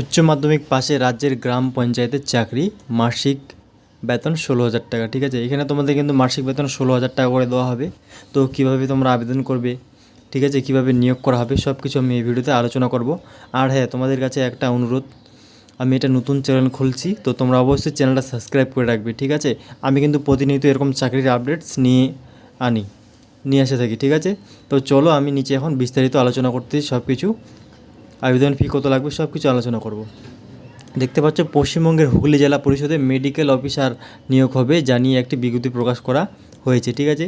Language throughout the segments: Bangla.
উচ্চ মাধ্যমিক পাশে রাজ্যের গ্রাম পঞ্চায়েতের চাকরি, মাসিক বেতন ষোলো হাজার টাকা, ঠিক আছে? এখানে তোমাদের কিন্তু মাসিক বেতন ষোলো হাজার টাকা করে দেওয়া হবে। তো কীভাবে তোমরা আবেদন করবে, ঠিক আছে? কীভাবে নিয়োগ করা হবে সব কিছু আমি এই ভিডিওতে আলোচনা করব। আর হ্যাঁ তোমাদের কাছে একটা অনুরোধ, আমি এটা নতুন চ্যানেল খুলছি, তো তোমরা অবশ্যই চ্যানেলটা সাবস্ক্রাইব করে রাখবে, ঠিক আছে? আমি কিন্তু প্রতিনিয়ত এরকম চাকরির আপডেটস নিয়ে আনি, নিয়ে এসে থাকি, ঠিক আছে? তো চলো আমি নিচে এখন বিস্তারিত আলোচনা করতে সব কিছু আবেদন ফি কত লাগবে সব কিছু আলোচনা করব। দেখতে পাচ্ছ, পশ্চিমবঙ্গের হুগলি জেলা পরিষদে মেডিকেল অফিসার নিয়োগ হবে, যা নিয়ে একটি বিজ্ঞপ্তি প্রকাশ করা হয়েছে, ঠিক আছে?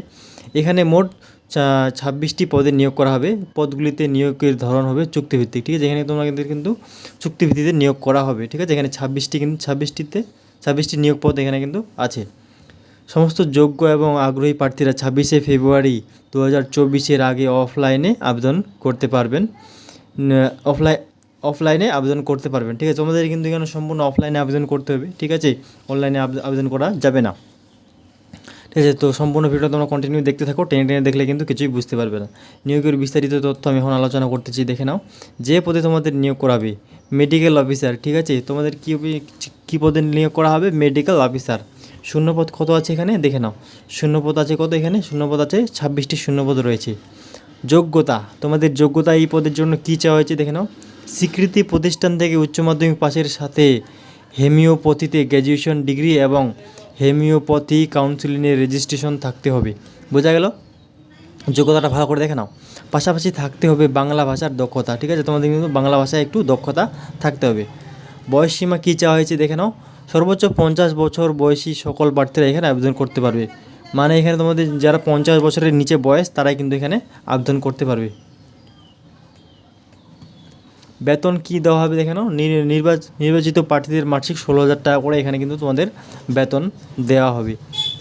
এখানে মোট ছাব্বিশটি পদে নিয়োগ করা হবে। পদগুলিতে নিয়োগের ধরন হবে চুক্তিভিত্তিক, ঠিক আছে? এখানে তোমাদের কিন্তু চুক্তিভিত্তিতে নিয়োগ করা হবে, ঠিক আছে? এখানে ছাব্বিশটি কিন্তু, ছাব্বিশটিতে, ছাব্বিশটি নিয়োগ পদ এখানে কিন্তু আছে। সমস্ত যোগ্য এবং আগ্রহী প্রার্থীরা ছাব্বিশে ফেব্রুয়ারি দু হাজার চব্বিশের আগে অফলাইনে আবেদন করতে পারবেন। অফলাইন অফলাইনে আবেদন করতে পারবেন, ঠিক আছে? তোমাদের কিন্তু এখানে সম্পূর্ণ অফলাইনে আবেদন করতে হবে, ঠিক আছে? অনলাইনে আবেদন করা যাবে না। ঠিক আছে? তো সম্পূর্ণ ভিডিও তোমরা কন্টিনিউ দেখতে থাকো, টেনে টেনে দেখলে কিন্তু কিছুই বুঝতে পারবে না। নিয়োগের বিস্তারিত তথ্য আমি এখন আলোচনা করতেছি, দেখে নাও। যে পদে তোমাদের নিয়োগ করাবে মেডিকেল অফিসার ঠিক আছে? তোমাদের কী কী পদে নিয়োগ করা হবে? মেডিকেল অফিসার শূন্যপদ কত আছে এখানে? দেখে নাও। শূন্যপদ আছে কত এখানে? শূন্যপদ আছে ছাব্বিশটি শূন্যপদ রয়েছে। যোগ্যতা। তোমাদের যোগ্যতা এই পদের জন্য কী চাওয়া হয়েছে দেখে নাও। স্বীকৃতি প্রতিষ্ঠান থেকে উচ্চ মাধ্যমিক পাশের সাথে হেমিওপ্যাথিতে গ্র্যাজুয়েশন ডিগ্রি এবং হেমিওপ্যাথি কাউন্সিলিংয়ের রেজিস্ট্রেশন থাকতে হবে। বোঝা গেল? যোগ্যতাটা ভালো করে দেখে নাও। পাশাপাশি থাকতে হবে বাংলা ভাষার দক্ষতা, ঠিক আছে? তোমাদের কিন্তু বাংলা ভাষায় একটু দক্ষতা থাকতে হবে। বয়স সীমা কী চাওয়া হয়েছে দেখে নাও। সর্বোচ্চ পঞ্চাশ বছর বয়সী সকল প্রার্থীরা এখানে আবেদন করতে পারবে। মানে এখানে তোমাদের যারা পঞ্চাশ বছরের নিচে বয়স, তারাই কিন্তু এখানে আবেদন করতে পারবে। বেতন কী দেওয়া হবে দেখে নাও। নির- নির্বাচ- নির্বাচিত প্রার্থীদের মাসিক ষোলো হাজার টাকা করে এখানে কিন্তু তোমাদের বেতন দেওয়া হবে।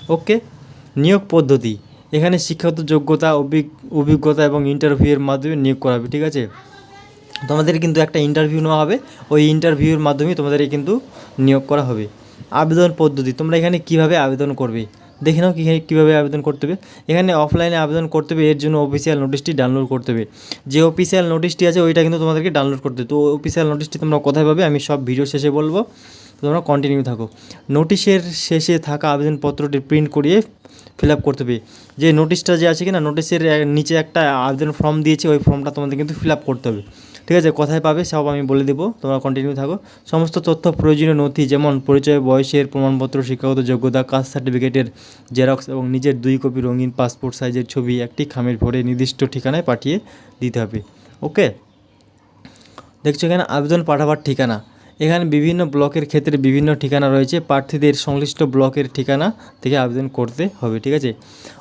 ওকে, নিয়োগ পদ্ধতি। এখানে শিক্ষাগত যোগ্যতা অভিজ্ঞতা এবং ইন্টারভিউয়ের মাধ্যমে নিয়োগ করা হবে, ঠিক আছে? তোমাদের কিন্তু একটা ইন্টারভিউ নেওয়া হবে। ওই ইন্টারভিউর মাধ্যমে তোমাদের কিন্তু নিয়োগ করা হবে। আবেদন পদ্ধতি, তোমরা এখানে কীভাবে আবেদন করবে? দেখে নাও কীভাবে আবেদন করতে হবে। এখানে অফলাইনে আবেদন করতে হবে, এর জন্য অফিসিয়াল নোটিশটি ডাউনলোড করতে হবে। যে অফিসিয়াল নোটিশটি আছে, ওইটা কিন্তু তোমাদেরকে ডাউনলোড করতে তো অফিসিয়াল নোটিশটি তোমরা কোথায় পাবে, আমি সব ভিডিও শেষে বলব। তো তোমরা কন্টিনিউ থাকো। নোটিশের শেষে থাকা আবেদনপত্রটি প্রিন্ট করিয়ে ফিল আপ করতে হবে। যে নোটিশটা যে আছে কিনা নোটিশের নিচে একটা আবেদন ফর্ম দিয়েছে, ওই ফর্মটা তোমাদের কিন্তু ফিল আপ করতে হবে। ঠিক আছে, কোথায় পাবে, সব আমি বলে দেবো, তোমরা কন্টিনিউ থাকো। সমস্ত তথ্য, প্রয়োজনীয় নথি যেমন পরিচয়, বয়সের প্রমাণপত্র, শিক্ষাগত যোগ্যতা কাস্ট সার্টিফিকেটের জেরক্স এবং নিজের দুই কপি রঙিন পাসপোর্ট সাইজের ছবি একটি খামের ভরে নির্দিষ্ট ঠিকানায় পাঠিয়ে দিতে হবে। ওকে দেখছ এখানে আবেদন পাঠাবার ঠিকানা। এখানে বিভিন্ন ব্লকের ক্ষেত্রে বিভিন্ন ঠিকানা রয়েছে। প্রার্থীদের সংশ্লিষ্ট ব্লকের ঠিকানা থেকে আবেদন করতে হবে, ঠিক আছে?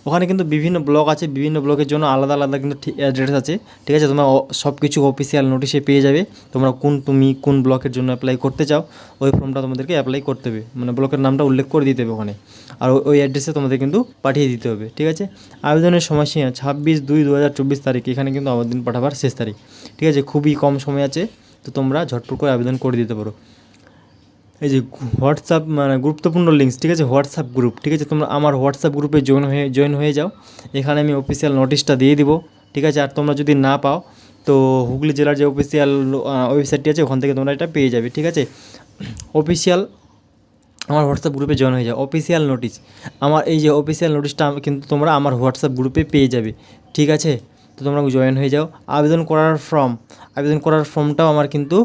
ওখানে কিন্তু বিভিন্ন ব্লক আছে, বিভিন্ন ব্লকের জন্য আলাদা আলাদা কিন্তু অ্যাড্রেস আছে, ঠিক আছে? তোমরা সব কিছু অফিসিয়াল নোটিশে পেয়ে যাবে। তোমরা কোন তুমি কোন ব্লকের জন্য অ্যাপ্লাই করতে চাও, ওই ফর্মটা তোমাদেরকে অ্যাপ্লাই করতে হবে। মানে ব্লকের নামটা উল্লেখ করে দিতে হবে ওখানে। আর ওই- অ্যাড্রেসে তোমাদের কিন্তু পাঠিয়ে দিতে হবে, ঠিক আছে? আবেদনের সময়সীমা ছাব্বিশ দুই দু তারিখ। এখানে কিন্তু আবেদন পাঠাবার শেষ তারিখ, ঠিক আছে? খুবই কম সময় আছে। তো তোমরা ঝটপট করে আবেদন করে দিতে পারো। এই যে হোয়াটসঅ্যাপ মানে গুরুত্বপূর্ণ লিঙ্কস ঠিক আছে? হোয়াটসঅ্যাপ গ্রুপ ঠিক আছে? তোমরা আমার হোয়াটসঅ্যাপ গ্রুপে জয়েন হয়ে জয়েন হয়ে যাও। এখানে আমি অফিসিয়াল নোটিশটা দিয়ে দিব, ঠিক আছে? আর তোমরা যদি না পাও, তো হুগলি জেলার যে অফিসিয়াল ওয়েবসাইটটি আছে, ওখান থেকে তোমরা এটা পেয়ে যাবে, ঠিক আছে? অফিসিয়াল আমার হোয়াটসঅ্যাপ গ্রুপে জয়েন হয়ে যাও। অফিসিয়াল নোটিশ আমার এই যে অফিসিয়াল নোটিশটা কিন্তু তোমরা আমার হোয়াটসঅ্যাপ গ্রুপে পেয়ে যাবে, ঠিক আছে? তো তোমরা জয়েন হয়ে যাও। আবেদন করার ফর্ম আবেদন করার ফর্মটাও আমার কিন্তু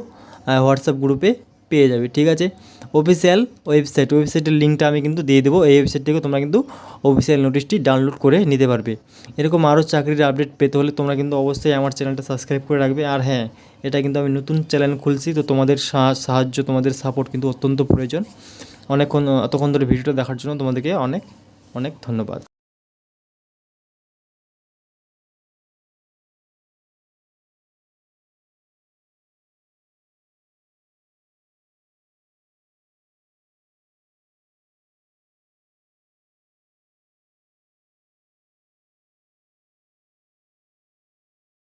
হোয়াটসঅ্যাপ গ্রুপে পেয়ে যাবে, ঠিক আছে? অফিসিয়াল ওয়েবসাইট ওয়েবসাইটের লিঙ্কটা আমি কিন্তু দিয়ে দেবো, এই ওয়েবসাইট থেকে তোমরা কিন্তু অফিসিয়াল নোটিশটি ডাউনলোড করে নিতে পারবে। এরকম আরও চাকরির আপডেট পেতে হলে তোমরা কিন্তু অবশ্যই আমার চ্যানেলটা সাবস্ক্রাইব করে রাখবে। আর হ্যাঁ এটা কিন্তু আমি নতুন চ্যানেল খুলছি, তো তোমাদের সাহায্য, তোমাদের সাপোর্ট কিন্তু অত্যন্ত প্রয়োজন। অনেকক্ষণ এতক্ষণ ধরে ভিডিওটা দেখার জন্য তোমাদেরকে অনেক অনেক ধন্যবাদ।